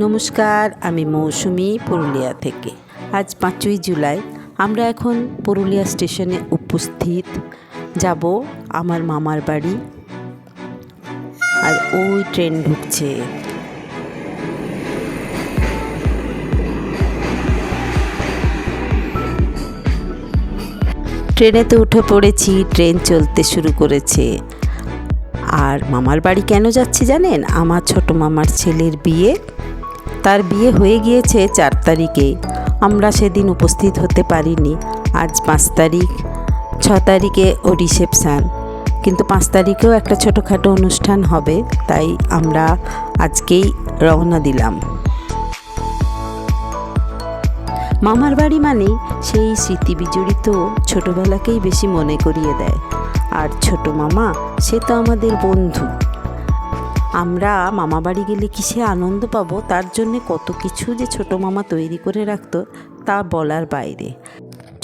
নমস্কার, আমি মৌসুমি পুরুলিয়া থেকে। আজ পাঁচই জুলাই, আমরা এখন পুরুলিয়া স্টেশনে উপস্থিত। যাব আমার মামার বাড়ি। আর ওই ট্রেন ঢুকছে। ট্রেনেতে উঠে পড়েছি, ট্রেন চলতে শুরু করেছে। আর মামার বাড়ি কেন যাচ্ছি জানেন? আমার ছোট মামার ছেলের বিয়ে। তার বিয়ে হয়ে গিয়েছে চার তারিখে। আমরা সেদিন উপস্থিত হতে পারিনি। আজ পাঁচ তারিখ, ছ তারিখে ও রিসেপশান। কিন্তু পাঁচ তারিখেও একটা ছোটোখাটো অনুষ্ঠান হবে, তাই আমরা আজকেই রওনা দিলাম। মামার বাড়ি মানে সেই স্মৃতি বিজড়িত ছোটোবেলাকেই বেশি মনে করিয়ে দেয়। আর ছোট মামা, সে তো আমাদের বন্ধু। আমরা মামা বাড়ি গেলে কিসে আনন্দ পাবো? তার জন্যে কত কিছু যে ছোট মামা তৈরি করে রাখতো তা বলার বাইরে।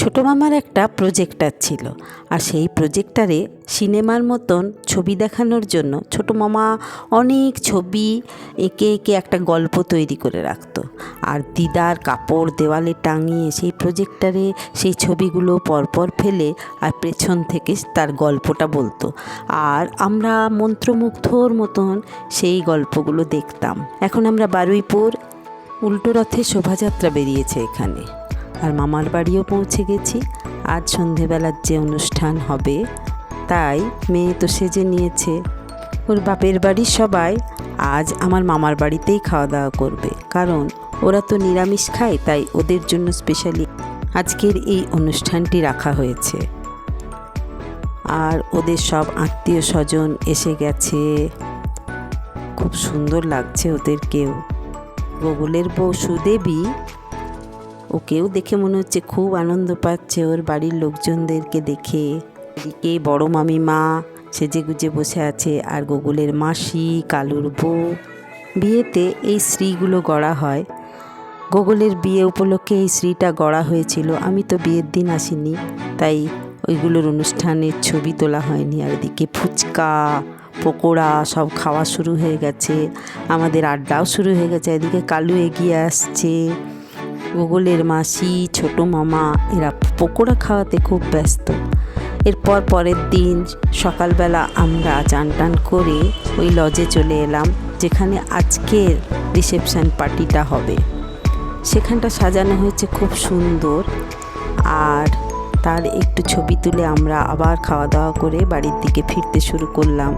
ছোট মামার একটা প্রজেক্টার ছিল আর সেই প্রজেক্টারে সিনেমার মতন ছবি দেখানোর জন্য ছোট মামা অনেক ছবি এঁকে একে একটা গল্প তৈরি করে রাখত। আর দিদার কাপড় দেওয়ালে টাঙিয়ে সেই প্রজেক্টারে সেই ছবিগুলো পরপর ফেলে আর পেছন থেকে তার গল্পটা বলতো। আর আমরা মন্ত্রমুগ্ধর মতন সেই গল্পগুলো দেখতাম। এখন আমরা বারুইপুর উল্টো রথে শোভাযাত্রা বেরিয়েছে এখানে। আর মামার বাড়িও পৌঁছে গেছি। আজ সন্ধেবেলার যে অনুষ্ঠান হবে, তাই মেয়ে তো সেজে নিয়েছে। ওর বাপের বাড়ির সবাই আজ আমার মামার বাড়িতেই খাওয়া দাওয়া করবে। কারণ ওরা তো নিরামিষ খায়, তাই ওদের জন্য স্পেশালি আজকের এই অনুষ্ঠানটি রাখা হয়েছে। আর ওদের সব আত্মীয় স্বজন এসে গেছে। খুব সুন্দর লাগছে ওদেরকেও। গোগুলের বউ সুদেবী ওকেও দেখে মনে হচ্ছে খুব আনন্দ পাচ্ছে ওর বাড়ির লোকজনদেরকে দেখে। এদিকে বড় মামিমা সেজে গুজে বসে আছে আর গোগুলের মাসি, কালুর বউ। বিয়েতে এই শ্রীগুলো গড়া হয়। গোগুলের বিয়ে উপলক্ষে এই শ্রীটা গড়া হয়েছিল। আমি তো বিয়ের দিন আসিনি, তাই ওইগুলোর অনুষ্ঠানের ছবি তোলা হয়নি। আর এদিকে ফুচকা, পকোড়া সব খাওয়া শুরু হয়ে গেছে। আমাদের আড্ডাও শুরু হয়ে গেছে। এদিকে কালু এগিয়ে আসছে। গুগলের মাসি, ছোট মামা, এরা পকোড়া খাওয়াতে খুব ব্যস্ত। এরপর পরের দিন সকালবেলা আমরা চান টান করে ওই লজে চলে এলাম, যেখানে আজকের রিসেপশন পার্টিটা হবে। সেখানটা সাজানো হয়েছে খুব সুন্দর, আর তার একটু ছবি তুলে আমরা আবার খাওয়া দাওয়া করে বাড়ির দিকে ফিরতে শুরু করলাম।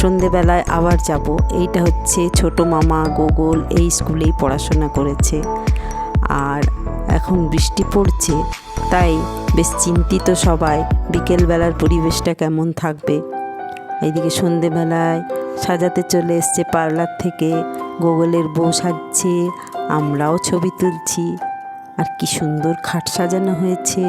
সন্ধেবেলায় আবার যাব, এইটা হচ্ছে ছোট মামা গোগল এই স্কুলেই পড়াশোনা করেছে। আর এখন বৃষ্টি পড়ছে, তাই বেশ চিন্তিত সবাই বিকেলবেলার পরিবেশটা কেমন থাকবে। এইদিকে সন্ধেবেলায় সাজাতে চলে এসছে পার্লার থেকে, গোগলের বউ সাজছে, আমরাও ছবি তুলছি। আর কি সুন্দর খাট সাজানো হয়েছে।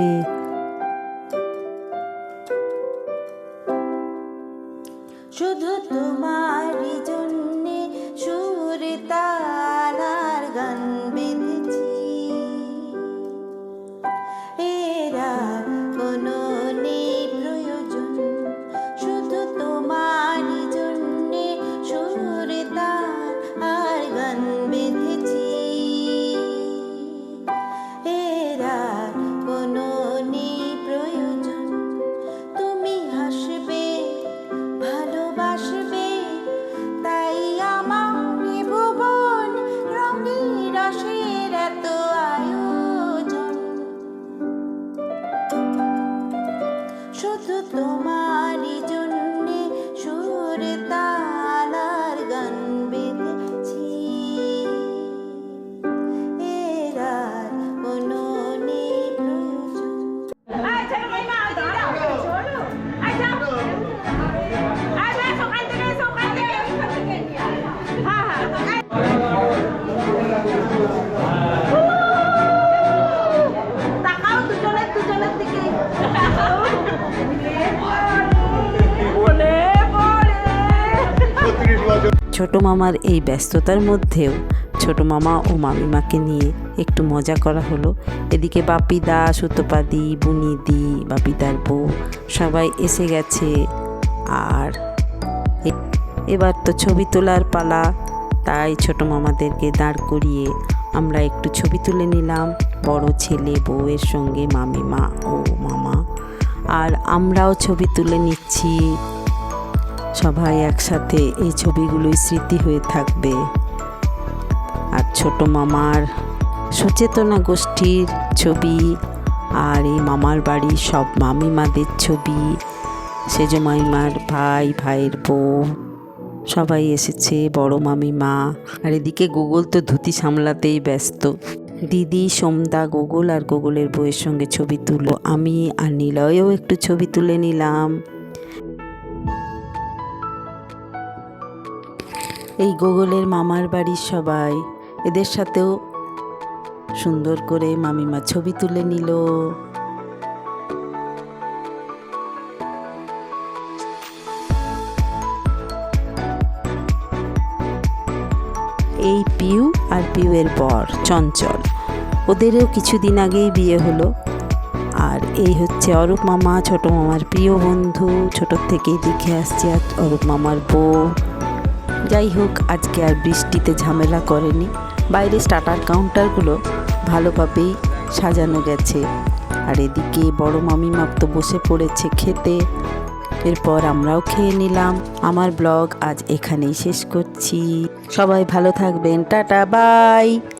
শুধু তোমারই ছোট মামার এই ব্যস্ততার মধ্যেও ছোট মামা ও মামিমাকে নিয়ে একটু মজা করা হলো। এদিকে বাপিদা সুতোপাদি, বুনিদি বাপিদার বউ সবাই এসে গেছে আর এবার তো ছবি তোলার পালা। তাই ছোট মামাদেরকে দাঁড় করিয়ে আমরা একটু ছবি তুলে নিলাম। বড় ছেলে বউয়ের সঙ্গে মামিমা ও মামা। আর আমরাও ছবি তুলে নিচ্ছি। সবাই একসাথে এই ছবিগুলোই স্মৃতি হয়ে থাকবে। আর ছোট মামার সচেতনা গোষ্ঠীর ছবি আর এই মামার বাড়ির সব মামিমাদের ছবি, সেজ মামিমার ভাই, ভাইয়ের বউ, সবাই এসেছে, বড় মামিমা। আর এদিকে গুগল তো ধুতি সামলাতেই ব্যস্ত। দিদি, সোমদা, গুগল আর গুগলের বউয়ের সঙ্গে ছবি তুলো আমি আর নিলয়ও একটু ছবি তুলে নিলাম। এই গুগলের মামার বাড়ির সবাই এদের সাথেও সুন্দর করে মামিমা ছবি তুলে নিল। এই পিউ আর পিউয়ের বর চঞ্চল, ওদেরও কিছুদিন আগেই বিয়ে হলো। আর এই হচ্ছে অরূপ মামা, ছোট মামার প্রিয় বন্ধু ছোটোর থেকেই দেখে আসছি আর অরূপ মামার বউ। যাই হোক আজকে আর বৃষ্টিতে ঝামেলা করেনি। বাইরে স্টার্টার কাউন্টারগুলো ভালোভাবেই সাজানো গেছে। আর এদিকে বড় মামিমাপ তো বসে পড়েছে খেতে। এরপর আমরাও খেয়ে নিলাম। আমার ব্লগ আজ এখানেই শেষ করছি। সবাই ভালো থাকবেন। Tata, bye!